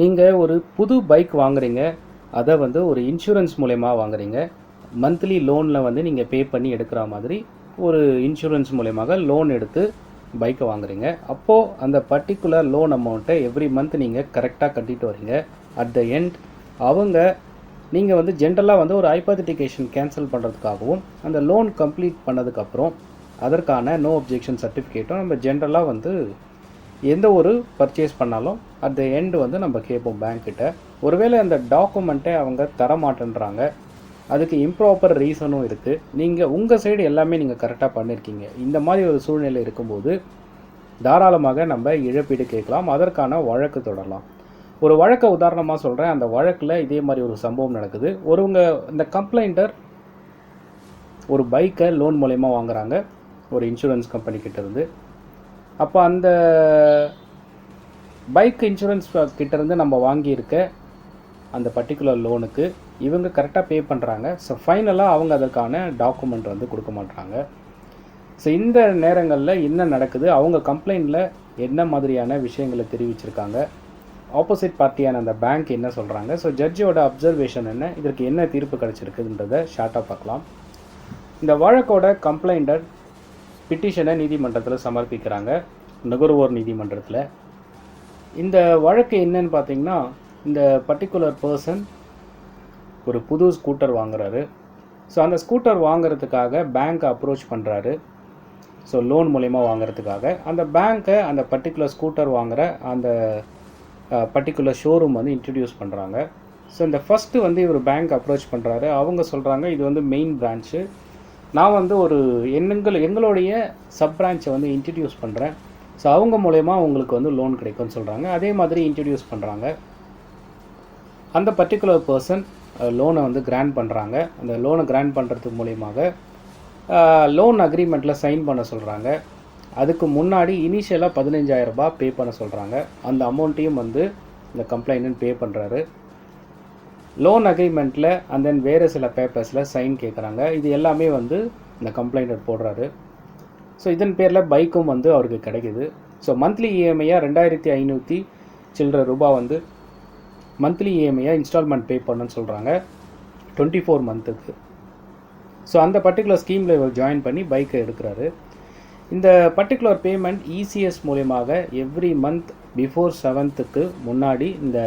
நீங்கள் ஒரு புது பைக் வாங்குறீங்க அதை வந்து ஒரு இன்சூரன்ஸ் மூலயமா வாங்குறீங்க. மந்த்லி லோனில் வந்து நீங்கள் பே பண்ணி எடுக்கிற மாதிரி ஒரு இன்சூரன்ஸ் மூலயமாக லோன் எடுத்து பைக்கை வாங்குறீங்க. அப்போது அந்த பர்டிகுலர் லோன் அமௌண்ட்டை எவ்ரி மந்த் நீங்கள் கரெக்டாக கட்டிட்டு வரீங்க அட் த எண்ட் அவங்க நீங்கள் வந்து ஜென்ரலாக வந்து ஒரு ஐபாத்திட்டிகேஷன் கேன்சல் பண்ணுறதுக்காகவும் அந்த லோன் கம்ப்ளீட் பண்ணதுக்கப்புறம் அதற்கான நோ அப்ஜெக்ஷன் சர்டிஃபிகேட்டும் நம்ம ஜென்ரலாக வந்து எந்த ஒரு பர்ச்சேஸ் பண்ணாலும் அட் த எண்ட் வந்து நம்ம கேட்போம் பேங்க்கிட்ட ஒருவேளை அந்த டாக்குமெண்ட்டை அவங்க தர மாட்டேன்றாங்க. அதுக்கு இம்ப்ராப்பர் ரீசனும் இருக்குது நீங்கள் உங்கள் சைடு எல்லாமே நீங்கள் கரெக்டாக பண்ணியிருக்கீங்க இந்த மாதிரி ஒரு சூழ்நிலை இருக்கும்போது தாராளமாக நம்ம இழப்பீடு கேட்கலாம். அதற்கான வழக்கு தொடரலாம். ஒரு வழக்கை உதாரணமாக சொல்கிறேன் அந்த வழக்கில் இதே மாதிரி ஒரு சம்பவம் நடக்குது. ஒருவங்க இந்த கம்ப்ளைண்டர் ஒரு பைக்கை லோன் மூலயமா வாங்குறாங்க. ஒரு இன்சூரன்ஸ் கம்பெனி இருந்து. அப்போ அந்த பைக் இன்சூரன்ஸ் கிட்டேருந்து நம்ம வாங்கியிருக்க அந்த பர்டிகுலர் லோனுக்கு இவங்க கரெக்டாக பே பண்ணுறாங்க ஸோ ஃபைனலாக அவங்க அதற்கான டாக்குமெண்ட் வந்து கொடுக்க மாட்றாங்க. ஸோ இந்த நேரங்களில் என்ன நடக்குது? அவங்க கம்ப்ளைண்ட்டில் என்ன மாதிரியான விஷயங்களை தெரிவிச்சிருக்காங்க? ஆப்போசிட் பார்ட்டியான அந்த பேங்க் என்ன சொல்கிறாங்க ஸோ ஜட்ஜோட அப்சர்வேஷன் என்ன? இதற்கு என்ன தீர்ப்பு கிடச்சிருக்குன்றதை ஷார்ட்டாக பார்க்கலாம். இந்த வழக்கோட கம்ப்ளைண்டர் பிட்டிஷனை நீதிமன்றத்தில் சமர்ப்பிக்கிறாங்க. நுகர்வோர் நீதிமன்றத்தில். இந்த வழக்கு என்னன்னு பார்த்தீங்கன்னா இந்த பர்டிகுலர் பர்சன் ஒரு புது ஸ்கூட்டர் வாங்குறாரு. ஸோ அந்த ஸ்கூட்டர் வாங்குறதுக்காக பேங்க் அப்ரோச் பண்ணுறாரு ஸோ லோன் மூலயமா வாங்குறதுக்காக. அந்த பேங்க்கை அந்த பர்டிகுலர் ஸ்கூட்டர் வாங்குற அந்த பர்டிகுலர் ஷோரூம் வந்து இன்ட்ரடியூஸ் பண்ணுறாங்க ஸோ இந்த ஃபஸ்ட்டு வந்து இவர் பேங்க் அப்ரோச் பண்ணுறாரு அவங்க சொல்கிறாங்க இது வந்து மெயின் பிரான்ச்சு நான் வந்து ஒரு எண்ணுங்கள் எங்களுடைய சப் பிரான்ச்சை வந்து இன்ட்ரடியூஸ் பண்ணுறேன் ஸோ அவங்க மூலயமா உங்களுக்கு வந்து லோன் கிடைக்கும்னு சொல்கிறாங்க அதே மாதிரி இன்ட்ரடியூஸ் பண்ணுறாங்க அந்த பர்டிகுலர் பர்சன் லோனை வந்து கிராண்ட் பண்ணுறாங்க அந்த லோனை கிராண்ட் பண்ணுறது மூலியமாக லோன் அக்ரிமெண்ட்டில் சைன் பண்ண சொல்கிறாங்க அதுக்கு முன்னாடி இனிஷியலாக பதினஞ்சாயிரரூபா பே பண்ண சொல்கிறாங்க அந்த அமௌண்ட்டையும் வந்து இந்த கம்ப்ளைண்ட்டுன்னு பே பண்ணுறாரு லோன் அக்ரிமெண்ட்டில் அண்ட் தென் வேறு சில பேப்பர்ஸில் சைன் கேட்குறாங்க இது எல்லாமே வந்து இந்த கம்ப்ளைண்டர் போடுறாரு. ஸோ இதன் பேரில் பைக்கும் வந்து அவருக்கு கிடைக்குது. ஸோ மந்த்லி இஎம்ஐயாக ரெண்டாயிரத்தி ஐநூற்றி சில்லற ரூபாய் வந்து மந்த்லி இஎம்ஐயாக இன்ஸ்டால்மெண்ட் பே பண்ணுன்னு சொல்கிறாங்க டுவெண்ட்டி ஃபோர் மந்த்துக்கு ஸோ அந்த பர்டிகுலர் ஸ்கீமில் இவர் ஜாயின் பண்ணி பைக்கை எடுக்கிறாரு. இந்த பர்டிகுலர் பேமெண்ட் இசிஎஸ் மூலியமாக எவ்ரி மந்த் பிஃபோர் செவன்த்துக்கு முன்னாடி இந்த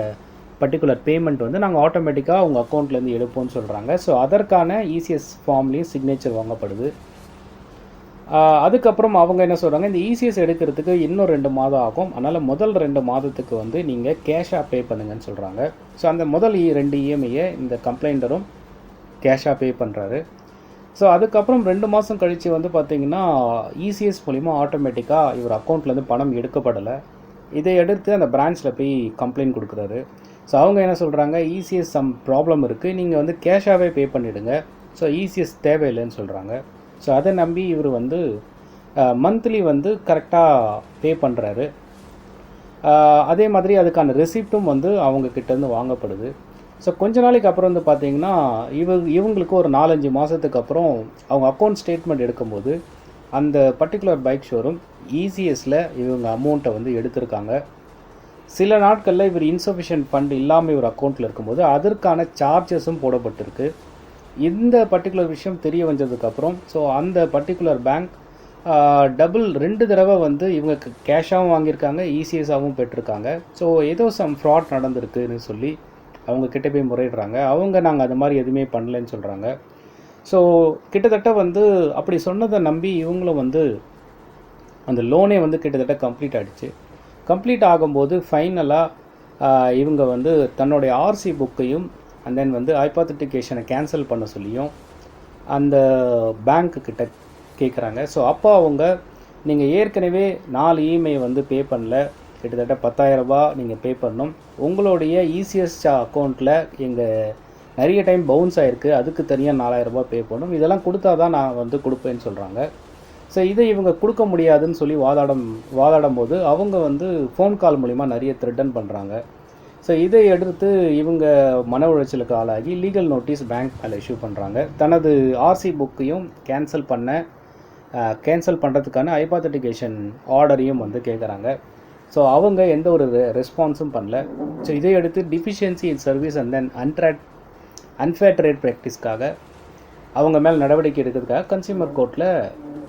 பர்டிகுலர் பேமெண்ட் வந்து நாங்கள் ஆட்டோமேட்டிக்காக உங்கள் அக்கௌண்ட்லேருந்து எடுப்போம்னு சொல்கிறாங்க ஸோ அதற்கான இசிஎஸ் ஃபார்ம்லேயும் சிக்னேச்சர் வாங்கப்படுது. அதுக்கப்புறம் அவங்க என்ன சொல்கிறாங்க இந்த இசிஎஸ் எடுக்கிறதுக்கு இன்னும் ரெண்டு மாதம் ஆகும். அதனால் முதல் ரெண்டு மாதத்துக்கு வந்து நீங்கள் கேஷாக பே பண்ணுங்கன்னு சொல்கிறாங்க ஸோ அந்த முதல் இ- ரெண்டு இஎம்ஐயை இந்த கம்ப்ளைண்டரும் கேஷாக பே பண்ணுறாரு ஸோ அதுக்கப்புறம் ரெண்டு மாதம் கழித்து வந்து பார்த்தீங்கன்னா இசிஎஸ் மூலிமா ஆட்டோமேட்டிக்காக இவர் அக்கௌண்ட்லேருந்து பணம் எடுக்கப்படலை. இதை எடுத்து அந்த பிரான்ச்சில் போய் கம்ப்ளைண்ட் கொடுக்குறாரு. ஸோ அவங்க என்ன சொல்கிறாங்க இசிஎஸ் சம் ப்ராப்ளம் இருக்குது நீங்கள் வந்து கேஷாகவே பே பண்ணிவிடுங்க ஸோ இசிஎஸ் தேவையில்லைன்னு சொல்கிறாங்க ஸோ அதை நம்பி இவர் வந்து மந்த்லி வந்து கரெக்டாக பே பண்ணுறாரு அதே மாதிரி அதுக்கான ரெசிப்ட்டும் வந்து அவங்கக்கிட்டேருந்து வாங்கப்படுது. ஸோ கொஞ்ச நாளைக்கு அப்புறம் வந்து பார்த்தீங்கன்னா இவ இவங்களுக்கு ஒரு நாலஞ்சு மாதத்துக்கு அப்புறம் அவங்க அக்கௌண்ட் ஸ்டேட்மெண்ட் எடுக்கும்போது அந்த பர்டிகுலர் பைக் ஷோரூம் இசிஎஸில் இவங்க அமௌண்ட்டை வந்து எடுத்திருக்காங்க. சில நாட்களில் இவர் இன்சஃபிஷியன்ட் ஃபண்ட் இல்லாமல் இவர் அக்கௌண்ட்டில் இருக்கும்போது அதற்கான சார்ஜஸும் போடப்பட்டிருக்கு. இந்த பர்டிகுலர் விஷயம் தெரிய வந்ததுக்கப்புறம் ஸோ அந்த பர்டிகுலர் பேங்க் டபுள் ரெண்டு தடவை வந்து இவங்க கேஷாகவும் வாங்கியிருக்காங்க இசிஎஸாகவும் பெற்றிருக்காங்க. ஸோ ஏதோ சம் ஃப்ராட் நடந்திருக்குன்னு சொல்லி அவங்க கிட்ட போய் முறையிடுறாங்க. அவங்க நாங்கள் அது மாதிரி எதுவுமே பண்ணலைன்னு சொல்கிறாங்க ஸோ கிட்டத்தட்ட வந்து அப்படி சொன்னதை நம்பி இவங்களும் வந்து அந்த லோனே வந்து கிட்டத்தட்ட கம்ப்ளீட் ஆகிடுச்சு கம்ப்ளீட் ஆகும்போது ஃபைனலாக இவங்க வந்து தன்னுடைய ஆர்சி புக்கையும் அண்ட் தென் வந்து ஐபாத்திட்டிகேஷனை கேன்சல் பண்ண சொல்லியும் அந்த பேங்க்கு கிட்ட கேட்குறாங்க ஸோ அப்போ அவங்க நீங்கள் ஏற்கனவே நாலு இஎம்ஐ வந்து பே பண்ணல. கிட்டத்தட்ட 10000 ரூபாய் நீங்கள் பே பண்ணணும். உங்களுடைய இசிஎஸ் அக்கௌண்ட்டில் எங்கள் நிறைய டைம் பவுன்ஸ் ஆகிருக்கு அதுக்கு தனியாக 4000 ரூபாய் பே பண்ணணும். இதெல்லாம் கொடுத்தா தான் நான் வந்து கொடுப்பேன்னு சொல்கிறாங்க ஸோ இதை இவங்க கொடுக்க முடியாதுன்னு சொல்லி வாதாடம் வாதாடும் போது அவங்க வந்து ஃபோன் கால் மூலிமா நிறைய த்ரெட்டன் பண்ணுறாங்க ஸோ இதை எடுத்து இவங்க மன உளைச்சலுக்கு ஆளாகி லீகல் நோட்டீஸ் பேங்க் மேலே இஷ்யூ பண்ணுறாங்க தனது ஆர்சி புக்கையும் கேன்சல் பண்ண கேன்சல் பண்ணுறதுக்கான ஐபாத்தட்டிகேஷன் ஆர்டரையும் வந்து கேட்குறாங்க ஸோ அவங்க எந்த ஒரு ரெஸ்பான்ஸும் பண்ணல. ஸோ இதை அடுத்து deficiency in service and then அன்ட்ராட் unfair trade ப்ராக்டிஸ்க்காக அவங்க மேல் நடவடிக்கை எடுக்கிறதுக்காக கன்சியூமர் கோர்ட்டில்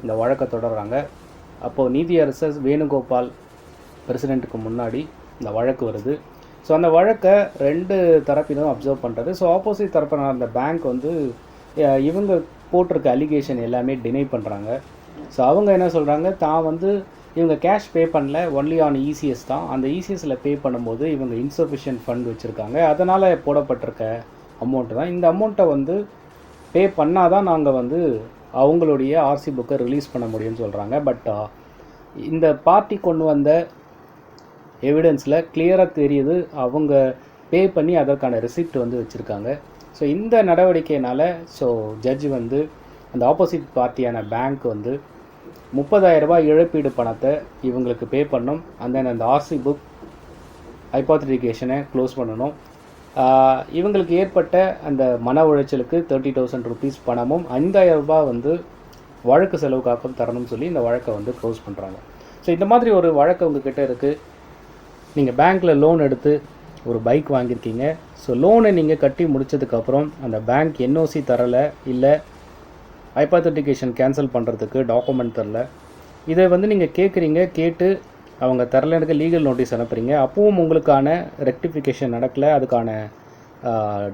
இந்த வழக்கை தொடர்றாங்க. அப்போது நீதியரசர் வேணுகோபால் பிரசிடெண்ட்டுக்கு முன்னாடி இந்த வழக்கு வருது. ஸோ அந்த வழக்கை ரெண்டு தரப்பினரும் அப்சர்வ் பண்ணுறது ஸோ ஆப்போசிட் தரப்பின அந்த பேங்க் வந்து இவங்க போட்டிருக்க அலிகேஷன் எல்லாமே டினை பண்ணுறாங்க ஸோ அவங்க என்ன சொல்கிறாங்க தான் வந்து இவங்க கேஷ் பே பண்ணல ஒன்லி ஆன் இசிஎஸ் தான். அந்த இசிஎஸ்ல பே பண்ணும்போது இவங்க இன்சஃபிஷியன்ட் ஃபண்ட் வச்சுருக்காங்க. அதனால் போடப்பட்டிருக்க அமௌண்ட்டு தான். இந்த அமௌண்ட்டை வந்து பே பண்ணால் தான் நாங்கள் வந்து அவங்களுடைய ஆர்சி புக்கை ரிலீஸ் பண்ண முடியும்னு சொல்கிறாங்க பட் uh, இந்த பார்ட்டி கொண்டு வந்த எவிடன்ஸில் கிளியராக தெரியுது. அவங்க பே பண்ணி அதற்கான ரெசிப்ட் வந்து வச்சுருக்காங்க. ஸோ இந்த நடவடிக்கையினால் ஸோ ஜட்ஜ் வந்து அந்த ஆப்போசிட் பார்ட்டியான பேங்க் வந்து 30000 ரூபாய் இழப்பீடு பணத்தை இவங்களுக்கு பே பண்ணும் அந்த அந்த ஆர்சி புக் ஹைபாத்திரிகேஷனை க்ளோஸ் பண்ணணும். இவங்களுக்கு ஏற்பட்ட அந்த மன உளைச்சலுக்கு தேர்ட்டி தௌசண்ட் ருபீஸ் பணமும் 5000 ரூபாய் வந்து வழக்கு செலவுக்காக தரணும்னு சொல்லி இந்த வழக்கை வந்து க்ளோஸ் பண்ணுறாங்க ஸோ இந்த மாதிரி ஒரு வழக்கு உங்ககிட்ட இருக்குது நீங்கள் பேங்க்கில் லோன் எடுத்து ஒரு பைக் வாங்கியிருக்கீங்க. ஸோ லோனை நீங்கள் கட்டி முடிச்சதுக்கப்புறம் அந்த பேங்க் என்ஓசி தரலை இல்லை ஹைபாத்தட்டிகேஷன் கேன்சல் பண்ணுறதுக்கு டாக்குமெண்ட் தரல. இதை வந்து நீங்கள் கேட்குறீங்க கேட்டு அவங்க தரலனுக்கு லீகல் நோட்டீஸ் அனுப்புகிறீங்க அப்பவும் உங்களுக்கான ரெக்டிஃபிகேஷன் நடக்கலை. அதுக்கான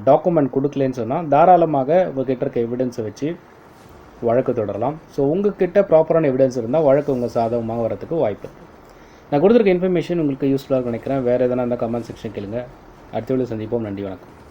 டாக்குமெண்ட் கொடுக்கலன்னு சொன்னால் தாராளமாக உங்ககிட்ட இருக்க எவிடன்ஸை வச்சு வழக்கு தொடரலாம். ஸோ உங்ககிட்ட ப்ராப்பரான எவிடன்ஸ் இருந்தால் வழக்கு உங்கள் சாதகமாக வரதுக்கு வாய்ப்பு. நான் கொடுத்துருக்க இன்ஃபர்மேஷன் உங்களுக்கு யூஸ்ஃபுல்லாக நினைக்கிறேன். வேறு எதனா இருந்தால் கமெண்ட் செக்ஷன் கேளுங்க. அடுத்த வீடியோ சந்திப்போம். நன்றி வணக்கம்.